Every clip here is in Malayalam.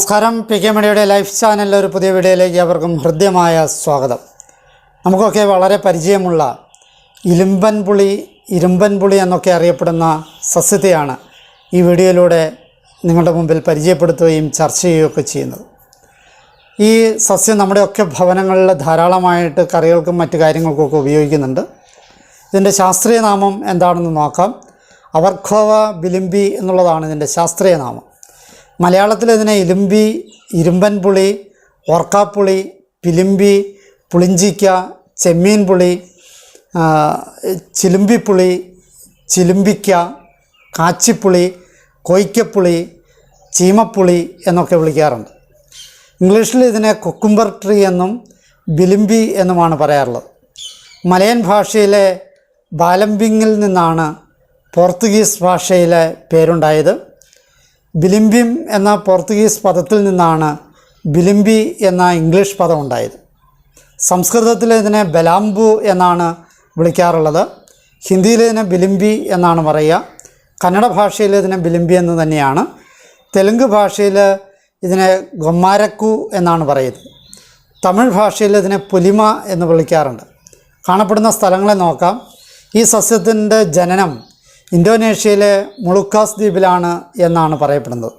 നമസ്കാരം. പി കെ മണിയുടെ ലൈഫ് ചാനലിലെ ഒരു പുതിയ വീഡിയോയിലേക്ക് അവർക്കും ഹൃദ്യമായ സ്വാഗതം. നമുക്കൊക്കെ വളരെ പരിചയമുള്ള ഇലുമ്പൻ പുളി ഇരുമ്പൻ പുളി എന്നൊക്കെ അറിയപ്പെടുന്ന സസ്യത്തെയാണ് ഈ വീഡിയോയിലൂടെ നിങ്ങളുടെ മുമ്പിൽ പരിചയപ്പെടുത്തുകയും ചർച്ച ചെയ്യുകയൊക്കെ ചെയ്യുന്നത്. ഈ സസ്യം നമ്മുടെയൊക്കെ ഭവനങ്ങളിൽ ധാരാളമായിട്ട് കറികൾക്കും മറ്റു കാര്യങ്ങൾക്കൊക്കെ ഉപയോഗിക്കുന്നുണ്ട്. ഇതിന്റെ ശാസ്ത്രീയ നാമം എന്താണെന്ന് നോക്കാം. അവർഖോവ ബിലിംബി എന്നുള്ളതാണ് ഇതിന്റെ ശാസ്ത്രീയ നാമം. മലയാളത്തിൽ ഇതിനെ ഇലുമ്പി ഇരുമ്പൻ പുളി ഓർക്കാപ്പുളി പിലിമ്പി പുളിഞ്ചിക്ക ചെമ്മീൻ പുളി ചിലുമ്പിപ്പുളി ചിലുമ്പിക്ക കാച്ചിപ്പുളി കൊയ്ക്കപ്പുളി ചീമപ്പുളി എന്നൊക്കെ വിളിക്കാറുണ്ട്. ഇംഗ്ലീഷിൽ ഇതിനെ കൊക്കുംബർ ട്രീ എന്നും ബിലിംബി എന്നുമാണ് പറയാറുള്ളത്. മലയൻ ഭാഷയിലെ ബാലംബിങ്ങിൽ നിന്നാണ് പോർത്തുഗീസ് ഭാഷയിലെ പേരുണ്ടായത്. ബിലിംബിം എന്ന പോർത്തുഗീസ് പദത്തിൽ നിന്നാണ് ബിലിംബി എന്ന ഇംഗ്ലീഷ് പദം ഉണ്ടായത്. സംസ്കൃതത്തിൽ ഇതിനെ ബലാംബു എന്നാണ് വിളിക്കാറുള്ളത്. ഹിന്ദിയിൽ ഇതിനെ ബിലിംബി എന്നാണ് പറയുക. കന്നഡ ഭാഷയിൽ ഇതിനെ ബിലിംബി എന്ന് തന്നെയാണ്. തെലുങ്ക് ഭാഷയിൽ ഇതിനെ ഗൊമ്മാരക്കു എന്നാണ് പറയുന്നത്. തമിഴ് ഭാഷയിൽ ഇതിനെ പുലിമ എന്ന് വിളിക്കാറുണ്ട്. കാണപ്പെടുന്ന സ്ഥലങ്ങളെ നോക്കാം. ഈ സസ്യത്തിന്റെ ജനനം ഇന്തോനേഷ്യയിലെ മുളുക്കാസ് ദ്വീപിലാണ് എന്നാണ് പറയപ്പെടുന്നത്.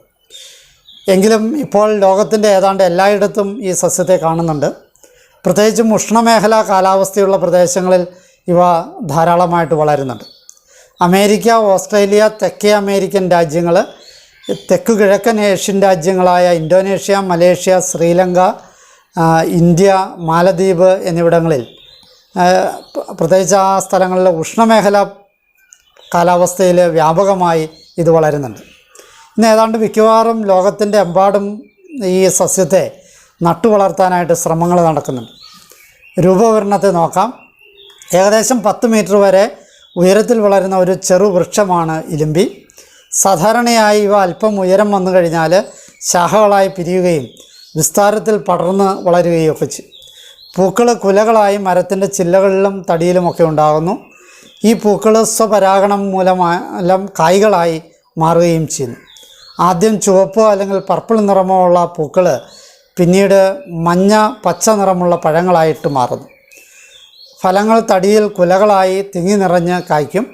എങ്കിലും ഇപ്പോൾ ലോകത്തിന്റെ ഏതാണ്ട് എല്ലായിടത്തും ഈ സസ്യത്തെ കാണുന്നുണ്ട്. പ്രത്യേകിച്ചും ഉഷ്ണമേഖലാ കാലാവസ്ഥയുള്ള പ്രദേശങ്ങളിൽ ഇവ ധാരാളമായിട്ട് വളരുന്നുണ്ട്. അമേരിക്ക ഓസ്ട്രേലിയ തെക്കേ അമേരിക്കൻ രാജ്യങ്ങൾ തെക്ക് കിഴക്കൻ Asian രാജ്യങ്ങളായ Indonesia Malaysia Sri Lanka India Maldives എന്നിവിടങ്ങളിൽ പ്രത്യേകിച്ച് ആ സ്ഥലങ്ങളിലെ ഉഷ്ണമേഖല കാലാവസ്ഥയിൽ വ്യാപകമായി ഇത് വളരുന്നുണ്ട്. ഇന്ന് ഏതാണ്ട് മിക്കവാറും ലോകത്തിന്റെ എമ്പാടും ഈ സസ്യത്തെ നട്ടു വളർത്താനായിട്ട് ശ്രമങ്ങൾ നടക്കുന്നുണ്ട്. രൂപവരണത്തെ നോക്കാം. ഏകദേശം പത്ത് മീറ്റർ വരെ ഉയരത്തിൽ വളരുന്ന ഒരു ചെറു വൃക്ഷമാണ് ഇലുമ്പി സാധാരണയായി ഇവ അല്പം ഉയരം വന്നു കഴിഞ്ഞാൽ ശാഖകളായി പിരിയുകയും വിസ്താരത്തിൽ പടർന്ന് വളരുകയും ഒക്കെ ചെയ്യും. പൂക്കൾ കുലകളായി മരത്തിന്റെ ചില്ലകളിലും തടിയിലുമൊക്കെ ഉണ്ടാകുന്നു. ഈ പൂക്കൾ സ്വപരാഗണം മൂലമെല്ലാം കായ്കളായി മാറുകയും ചെയ്യുന്നു. ആദ്യം ചുവപ്പോ അല്ലെങ്കിൽ പർപ്പിൾ നിറമോ ഉള്ള പൂക്കൾ പിന്നീട് മഞ്ഞ പച്ച നിറമുള്ള പഴങ്ങളായിട്ട് മാറുന്നു. ഫലങ്ങൾ തടിയിൽ കുലകളായി തിങ്ങി നിറഞ്ഞ് കായ്ക്കും.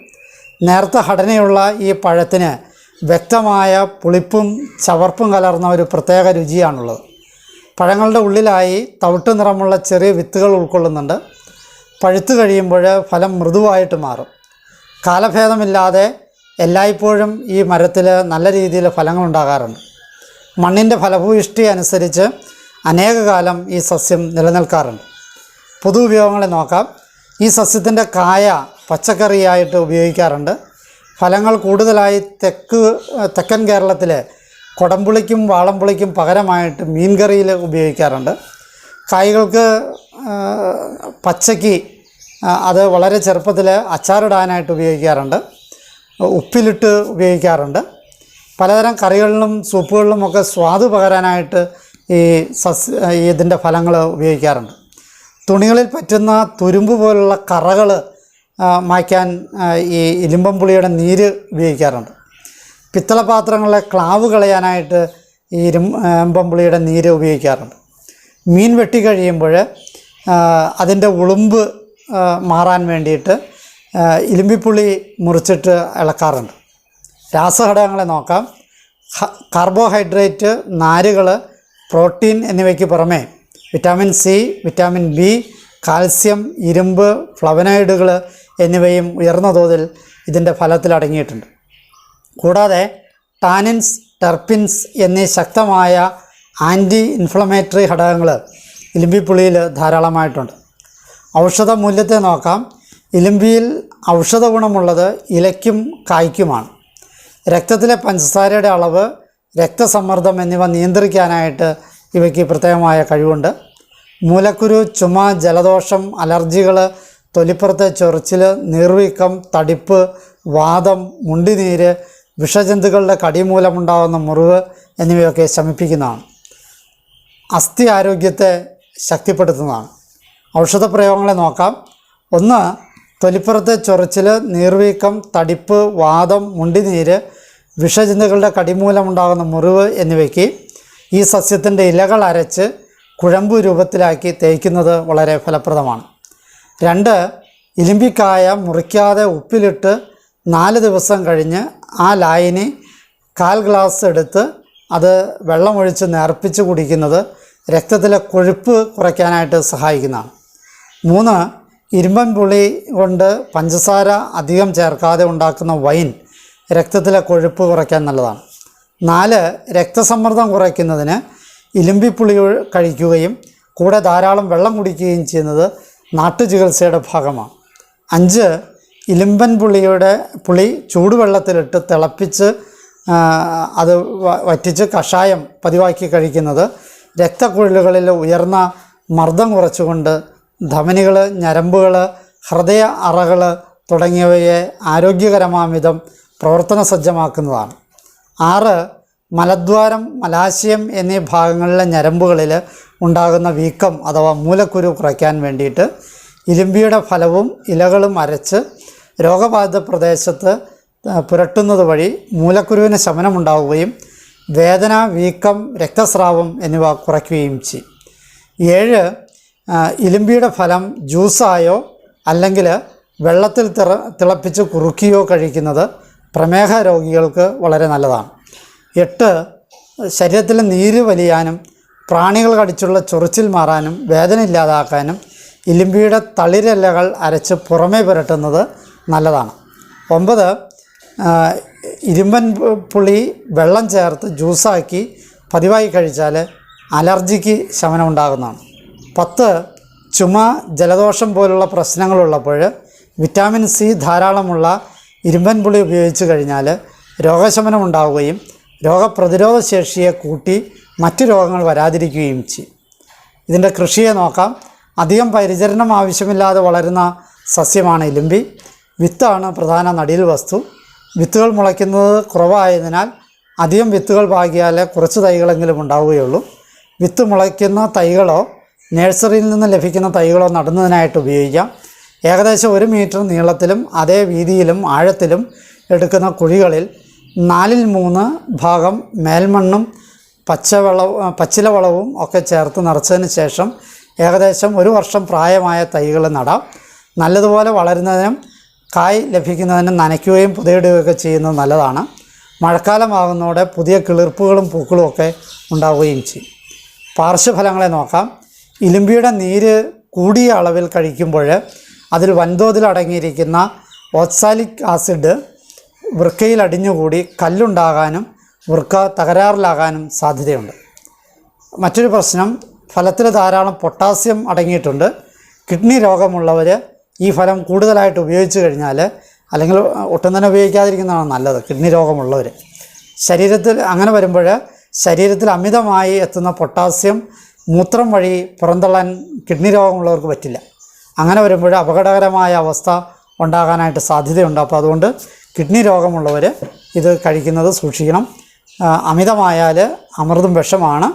നേർത്ത ഘടനയുള്ള ഈ പഴത്തിന് വ്യക്തമായ പുളിപ്പും ചവർപ്പും കലർന്ന ഒരു പ്രത്യേക രുചിയാണുള്ളത്. പഴങ്ങളുടെ ഉള്ളിലായി തവിട്ട് നിറമുള്ള ചെറിയ വിത്തുകൾ ഉൾക്കൊള്ളുന്നുണ്ട്. പഴുത്തു കഴിയുമ്പോൾ ഫലം മൃദുവായിട്ട് മാറും. കാലഭേദമില്ലാതെ എല്ലായ്പ്പോഴും ഈ മരത്തിൽ നല്ല രീതിയിൽ ഫലങ്ങളുണ്ടാകാറുണ്ട്. മണ്ണിന്റെ ഫലഭൂയിഷ്ടി അനുസരിച്ച് അനേക കാലം ഈ സസ്യം നിലനിൽക്കാറുണ്ട്. പൊതു ഉപയോഗങ്ങളെ നോക്കാം. ഈ സസ്യത്തിന്റെ കായ പച്ചക്കറിയായിട്ട് ഉപയോഗിക്കാറുണ്ട്. ഫലങ്ങൾ കൂടുതലായി തെക്ക് തെക്കൻ കേരളത്തിലെ കൊടംപുളിക്കും വാളംപുളിക്കും പകരമായിട്ട് മീൻകറിയിൽ ഉപയോഗിക്കാറുണ്ട്. കായ്കൾക്ക് പച്ചയ്ക്ക് അത് വളരെ ചെറുപ്പത്തിൽ അച്ചാറിടാനായിട്ട് ഉപയോഗിക്കാറുണ്ട്. ഉപ്പിലിട്ട് ഉപയോഗിക്കാറുണ്ട്. പലതരം കറികളിലും സൂപ്പുകളിലും ഒക്കെ സ്വാദ് പകരാനായിട്ട് ഈ സസ്യ ഇതിന്റെ ഫലങ്ങൾ ഉപയോഗിക്കാറുണ്ട്. തുണികളിൽ പറ്റുന്ന തുരുമ്പ് പോലുള്ള കറകൾ മായ്ക്കാൻ ഈ ഇലിമ്പം പുളിയുടെ നീര് ഉപയോഗിക്കാറുണ്ട്. പിത്തളപാത്രങ്ങളിലെ ക്ലാവ് കളയാനായിട്ട് ഈ ഇരുമ്പം പുളിയുടെ നീര് ഉപയോഗിക്കാറുണ്ട്. മീൻ വെട്ടി കഴിയുമ്പോൾ അതിന്റെ ഉളുമ്പ് മാറാൻ വേണ്ടിയിട്ട് ഇലുമ്പിപ്പുള്ളി ഇലിമ്പിപ്പുളി മുറിച്ചിട്ട് ഇളക്കാറുണ്ട്. രാസഘടകങ്ങളെ നോക്കാം. കാർബോഹൈഡ്രേറ്റ് നാരുകൾ പ്രോട്ടീൻ എന്നിവയ്ക്ക് പുറമെ vitamin C vitamin B calcium ഇരുമ്പ് ഫ്ലവനോയിഡുകൾ എന്നിവയും ഉയർന്ന തോതിൽ ഇതിന്റെ ഫലത്തിൽ അടങ്ങിയിട്ടുണ്ട്. കൂടാതെ ടാനിൻസ് ടെർപ്പിൻസ് എന്നീ ശക്തമായ ആന്റി ഇൻഫ്ലമേറ്ററി ഘടകങ്ങൾ ഇലിമ്പിപ്പുളിയിൽ ധാരാളമായിട്ടുണ്ട്. ഔഷധ മൂല്യത്തെ നോക്കാം. ഇലിമ്പിയിൽ ഔഷധ ഗുണമുള്ളത് ഇലയ്ക്കും കായ്ക്കുമാണ്. രക്തത്തിലെ പഞ്ചസാരയുടെ അളവ് രക്തസമ്മർദ്ദം എന്നിവ നിയന്ത്രിക്കാനായിട്ട് ഇവയ്ക്ക് പ്രത്യേകമായ കഴിവുണ്ട്. മൂലക്കുരു ചുമ ജലദോഷം അലർജികൾ തൊലിപ്പുറത്തെ ചൊറിച്ചിൽ നീർവീക്കം തടിപ്പ് വാദം മുണ്ടിനീര് വിഷജന്തുക്കളുടെ കടി മൂലമുണ്ടാകുന്ന മുറിവ് എന്നിവയൊക്കെ ശമിപ്പിക്കുന്നതാണ്. അസ്ഥി ആരോഗ്യത്തെ ശക്തിപ്പെടുത്തുന്നതാണ്. ഔഷധ പ്രയോഗങ്ങളെ നോക്കാം. ഒന്ന് തൊലിപ്പുറത്തെ ചൊറിച്ചിൽ നീർവീക്കം തടിപ്പ് വാദം മുണ്ടിനീര് വിഷജന്തുക്കളുടെ കടിമൂലമുണ്ടാകുന്ന മുറിവ് എന്നിവയ്ക്ക് ഈ സസ്യത്തിന്റെ ഇലകൾ അരച്ച് കുഴമ്പ് രൂപത്തിലാക്കി തേക്കുന്നത് വളരെ ഫലപ്രദമാണ്. രണ്ട് ഇലിമ്പിക്കായ മുറിക്കാതെ ഉപ്പിലിട്ട് നാല് ദിവസം കഴിഞ്ഞ് ആ ലായനി കാൽ ഗ്ലാസ് എടുത്ത് അത് വെള്ളമൊഴിച്ച് നേർപ്പിച്ച് കുടിക്കുന്നത് രക്തത്തിലെ കൊഴുപ്പ് കുറയ്ക്കാനായിട്ട് സഹായിക്കുന്നതാണ്. മൂന്ന് ഇരുമ്പൻ പുളി കൊണ്ട് പഞ്ചസാര അധികം ചേർക്കാതെ ഉണ്ടാക്കുന്ന വൈൻ രക്തത്തിലെ കൊഴുപ്പ് കുറയ്ക്കാൻ നല്ലതാണ്. നാല് രക്തസമ്മർദ്ദം കുറയ്ക്കുന്നതിന് ഇലുമ്പിപ്പുളി കഴിക്കുകയും കൂടെ ധാരാളം വെള്ളം കുടിക്കുകയും ചെയ്യുന്നത് നാട്ടുചികിത്സയുടെ ഭാഗമാണ്. അഞ്ച് ഇലുമ്പൻ പുളിയുടെ പുളി ചൂടുവെള്ളത്തിലിട്ട് തിളപ്പിച്ച് അത് വറ്റിച്ച് കഷായം പതിവാക്കി കഴിക്കുന്നത് രക്തക്കുഴലുകളിൽ ഉയർന്ന മർദ്ദം കുറച്ചുകൊണ്ട് ധമനികൾ ഞരമ്പുകൾ ഹൃദയ അറകൾ തുടങ്ങിയവയെ ആരോഗ്യകരമാം വിധം പ്രവർത്തന സജ്ജമാക്കുന്നതാണ് ആറ് മലദ്വാരം മലാശയം എന്നീ ഭാഗങ്ങളിലെ ഞരമ്പുകളിൽ ഉണ്ടാകുന്ന വീക്കം അഥവാ മൂലക്കുരു കുറയ്ക്കാൻ വേണ്ടിയിട്ട് ഇലിമ്പിയുടെ ഫലവും ഇലകളും അരച്ച് രോഗബാധിത പ്രദേശത്ത് പുരട്ടുന്നത് വഴി മൂലക്കുരുവിന് ശമനമുണ്ടാവുകയും വേദന വീക്കം രക്തസ്രാവം എന്നിവ കുറയ്ക്കുകയും ചെയ്യും. ഏഴ് ഇലുമ്പിയുടെ ഫലം ജ്യൂസായോ അല്ലെങ്കിൽ വെള്ളത്തിൽ തിറ തിളപ്പിച്ച് കുറുക്കിയോ കഴിക്കുന്നത് പ്രമേഹ രോഗികൾക്ക് വളരെ നല്ലതാണ്. എട്ട് ശരീരത്തിൽ നീര് വലിയാനും പ്രാണികൾ കടിച്ചുള്ള ചൊറിച്ചിൽ മാറാനും വേദന ഇല്ലാതാക്കാനും ഇലുമ്പിയുടെ തളിരലകൾ അരച്ച് പുറമേ പുരട്ടുന്നത് നല്ലതാണ്. ഒമ്പത് ഇരുമ്പൻ പുളി വെള്ളം ചേർത്ത് ജ്യൂസാക്കി പതിവായി കഴിച്ചാൽ അലർജിക്ക് ശമനം ഉണ്ടാകുന്നതാണ് പത്ത് ചുമ ജലദോഷം പോലുള്ള പ്രശ്നങ്ങളുള്ളപ്പോൾ വിറ്റാമിൻ സി ധാരാളമുള്ള ഇരുമ്പൻ പുളി ഉപയോഗിച്ച് കഴിഞ്ഞാൽ രോഗശമനം ഉണ്ടാവുകയും രോഗപ്രതിരോധ ശേഷിയെ കൂട്ടി മറ്റ് രോഗങ്ങൾ വരാതിരിക്കുകയും ചെയ്യും. ഇതിന്റെ കൃഷിയെ നോക്കാം. അധികം പരിചരണം ആവശ്യമില്ലാതെ വളരുന്ന സസ്യമാണ് ഇലുമ്പി വിത്താണ് പ്രധാന നടീൽ വസ്തു. വിത്തുകൾ മുളയ്ക്കുന്നത് കുറവായതിനാൽ അധികം വിത്തുകൾ പാകിയാലേ കുറച്ച് തൈകളെങ്കിലും ഉണ്ടാവുകയുള്ളൂ. വിത്ത് മുളയ്ക്കുന്ന തൈകളോ നഴ്സറിയിൽ നിന്ന് ലഭിക്കുന്ന തൈകളോ നടുന്നതിനായിട്ട് ഉപയോഗിക്കാം. ഏകദേശം ഒരു മീറ്റർ നീളത്തിലും അതേ വീതിയിലും ആഴത്തിലും എടുക്കുന്ന കുഴികളിൽ നാലിൽ മൂന്ന് ഭാഗം മേൽമണ്ണും പച്ചവളവും പച്ചില വളവും ഒക്കെ ചേർത്ത് നിറച്ചതിന് ശേഷം ഏകദേശം ഒരു വർഷം പ്രായമായ തൈകൾ നടാം. നല്ലതുപോലെ വളരുന്നതിനും കായ് ലഭിക്കുന്നതിന് നനയ്ക്കുകയും പുതയിടുകയൊക്കെ ചെയ്യുന്നത് നല്ലതാണ്. മഴക്കാലമാകുന്നതോടെ പുതിയ കിളിർപ്പുകളും പൂക്കളും ഒക്കെ ഉണ്ടാവുകയും ചെയ്യും. പാർശ്വഫലങ്ങളെ നോക്കാം. ഇലുമ്പിയുടെ നീര് കൂടിയ അളവിൽ കഴിക്കുമ്പോൾ അതിൽ വൻതോതിൽ അടങ്ങിയിരിക്കുന്ന ഓക്സാലിക് ആസിഡ് വൃക്കയിൽ അടിഞ്ഞുകൂടി കല്ലുണ്ടാകാനും വൃക്ക തകരാറിലാകാനും സാധ്യതയുണ്ട്. മറ്റൊരു പ്രശ്നം ഫലത്തിൽ ധാരാളം പൊട്ടാസ്യം അടങ്ങിയിട്ടുണ്ട്. കിഡ്നി രോഗമുള്ളവർ ഈ ഫലം കൂടുതലായിട്ട് ഉപയോഗിച്ച് കഴിഞ്ഞാൽ അല്ലെങ്കിൽ ഒട്ടും തന്നെ ഉപയോഗിക്കാതിരിക്കുന്നതാണ് നല്ലത് കിഡ്നി രോഗമുള്ളവർ ശരീരത്തിൽ അങ്ങനെ വരുമ്പോൾ ശരീരത്തിൽ അമിതമായി എത്തുന്ന പൊട്ടാസ്യം മൂത്രം വഴി പുറന്തള്ളാൻ കിഡ്നി രോഗമുള്ളവർക്ക് പറ്റില്ല. അങ്ങനെ വരുമ്പോൾ അപകടകരമായ അവസ്ഥ ഉണ്ടാകാനായിട്ട് സാധ്യതയുണ്ട്. അപ്പോൾ അതുകൊണ്ട് കിഡ്നി രോഗമുള്ളവർ ഇത് കഴിക്കുന്നത് സൂക്ഷിക്കണം. അമിതമായാൽ അമൃതും വിഷമാണ്.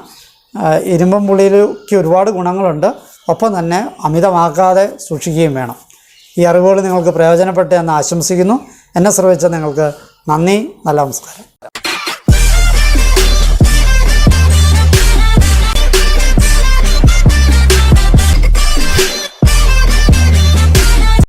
ഇരുമ്പം പുളിയിലേക്ക് ഒരുപാട് ഗുണങ്ങളുണ്ട്. ഒപ്പം തന്നെ അമിതമാക്കാതെ സൂക്ഷിക്കുകയും വേണം. ഈ അറിവുകൾ നിങ്ങൾക്ക് പ്രയോജനപ്പെട്ടു എന്ന് ആശംസിക്കുന്നു. എന്നെ ശ്രമിച്ച നിങ്ങൾക്ക് നന്ദി. നല്ല നമസ്കാരം.